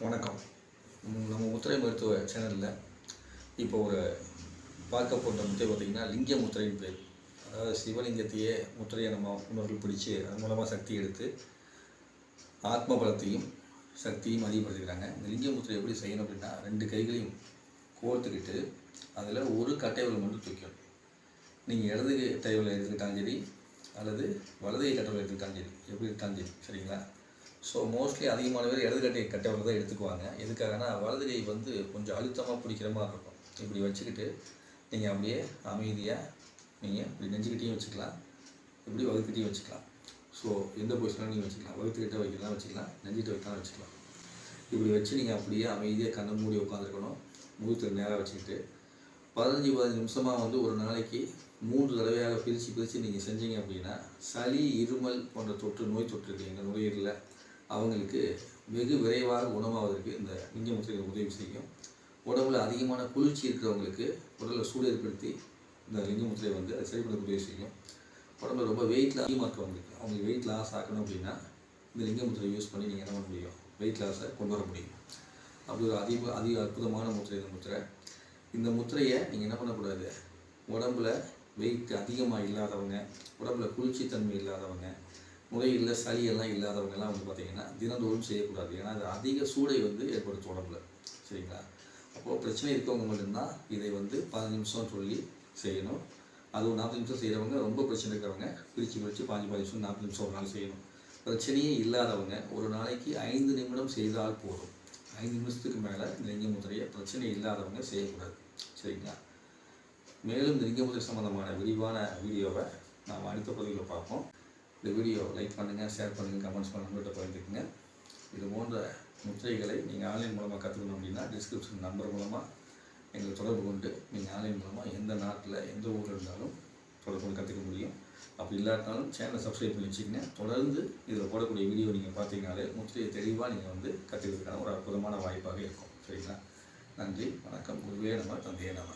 வணக்கம். நம்ம முத்திரை மருத்துவ சேனலில் இப்போ ஒரு பார்க்க போன்ற முத்திரை பார்த்திங்கன்னா லிங்க முத்திரைன்னு பேர் அதாவது சிவலிங்கத்தையே முத்திரையை நம்ம முன்னோர்கள் பிடிச்சு அது மூலமாக சக்தி எடுத்து ஆத்ம பலத்தையும் சக்தியும் அதிகப்படுத்திக்கிறாங்க. இந்த லிங்க முத்திரை எப்படி செய்யணும் அப்படின்னா ரெண்டு கைகளையும் கோர்த்துக்கிட்டு அதில் ஒரு கட்டைவிரல் மட்டும் தூக்கணும் நீங்கள் இடது கைவிரல் எடுத்துக்கிட்டாலும் சரி அல்லது வலது கை கட்டைவிரல் எடுத்துக்கிட்டாலும் சரி. எப்படி எடுத்தாலும் சரி. சரிங்களா? ஸோ மோஸ்ட்லி அதிகமான பேர் இடது கட்டை கட்டைவிரல் தான் எடுத்துக்குவாங்க. எதுக்காகனா வலது கை வந்து கொஞ்சம் அழுத்தமாக பிடிக்கிற மாதிரி இருக்கும். இப்படி வச்சுக்கிட்டு நீங்கள் அப்படியே அமைதியாக நீங்கள் இப்படி நெஞ்சுக்கிட்டேயும் வச்சுக்கலாம். இப்படி வகுத்துக்கிட்டையும் வச்சுக்கலாம். ஸோ எந்த பொசிஷனாலும் நீங்கள் வச்சுக்கலாம். வகுத்துக்கிட்ட வைக்கலாம் வச்சுக்கலாம். நெஞ்சிட்டு வைக்கலாம் வச்சுக்கலாம். இப்படி வச்சு நீங்கள் அப்படியே அமைதியாக கண்ணை மூடி உட்காந்துருக்கணும் முகத்தில் நேராக வச்சுக்கிட்டு பதினஞ்சு பதினஞ்சு நிமிஷமாக வந்து ஒரு நாளைக்கு மூன்று தடவையாக பிரித்து பிரித்து நீங்கள் செஞ்சீங்க அப்படின்னா சளி இருமல் போன்ற தொற்று நோய் தொற்று இருக்குது எங்கள் நுரையீரலில் அவங்களுக்கு வெகு விரைவாக குணமாவதற்கு இந்த லிங்க முத்திரை உதவி செய்யும். உடம்புல அதிகமான குளிர்ச்சி இருக்கிறவங்களுக்கு உடலில் சூடு ஏற்படுத்தி இந்த லிங்க முத்திரை வந்து அதை சரி பண்ண உதவி செய்யும். உடம்புல ரொம்ப வெயிட் அதிகமாக இருக்கவங்களுக்கு அவங்களுக்கு வெயிட் லாஸ் ஆக்கணும் அப்படின்னா இந்த லிங்க முத்திரை யூஸ் பண்ணி நீங்கள் என்ன பண்ண முடியும்? வெயிட் லாஸை கொண்டு வர முடியும். அப்படி ஒரு அதிக அதிக அற்புதமான முத்திரை இந்த முத்திரை. இந்த முத்திரையை நீங்கள் என்ன பண்ணக்கூடாது? உடம்புல வெயிட் அதிகமாக இல்லாதவங்க உடம்புல குளிர்ச்சி தன்மை இல்லாதவங்க நுரையீரலில் சளி இல்லாதவங்கெல்லாம் வந்து பார்த்தீங்கன்னா தினந்தோறும் செய்யக்கூடாது. ஏன்னா அது அதிக சூடை வந்து ஏற்படுத்தும் உடம்புல. சரிங்களா? அப்போது பிரச்சனை இருக்கவங்க மட்டும்தான் இதை வந்து பதினஞ்சு நிமிஷம் சொல்லி செய்யணும். அதுவும் நாற்பது நிமிஷம் செய்கிறவங்க ரொம்ப பிரச்சனை இருக்கிறவங்க பிரித்து பிரித்து பாஞ்சு பாஞ்சு நிமிஷம் நாற்பது நிமிஷம் ஒரு நாள் செய்யணும். பிரச்சனையே இல்லாதவங்க ஒரு நாளைக்கு ஐந்து நிமிடம் செய்தால் போதும். ஐந்து நிமிஷத்துக்கு மேலே இந்த லிங்க பிரச்சனை இல்லாதவங்க செய்யக்கூடாது. சரிங்களா? மேலும் இந்த லிங்க சம்மந்தமான விரிவான வீடியோவை நாம் அடுத்த பகுதியில் பார்ப்போம். இந்த வீடியோ லைக் பண்ணுங்கள் ஷேர் பண்ணுங்கள் கமெண்ட்ஸ் பண்ணுங்கள் நண்பர்கிட்ட பகிர்ந்துக்குங்க. இது போன்ற முத்திரைகளை நீங்கள் ஆன்லைன் மூலமாக கற்றுக்கணும் அப்படின்னா டிஸ்கிரிப்ஷன் நம்பர் மூலமாக எங்களை தொடர்பு கொண்டு நீங்கள் ஆன்லைன் மூலமாக எந்த நாட்டில் எந்த ஊரில் இருந்தாலும் தொடர்பு கொண்டு கற்றுக்க முடியும். அப்படி இல்லாட்டாலும் சேனலை சப்ஸ்கிரைப் பண்ணி வச்சுக்கங்க. தொடர்ந்து இதில் போடக்கூடிய வீடியோ நீங்கள் பார்த்தீங்கனாலே முத்திரையை தெளிவாக நீங்கள் வந்து கற்றுக்கிறதுக்கான ஒரு அற்புதமான வாய்ப்பாக இருக்கும். சரிங்களா? நன்றி வணக்கம். குருவே நம்ம தந்தையே நம்ம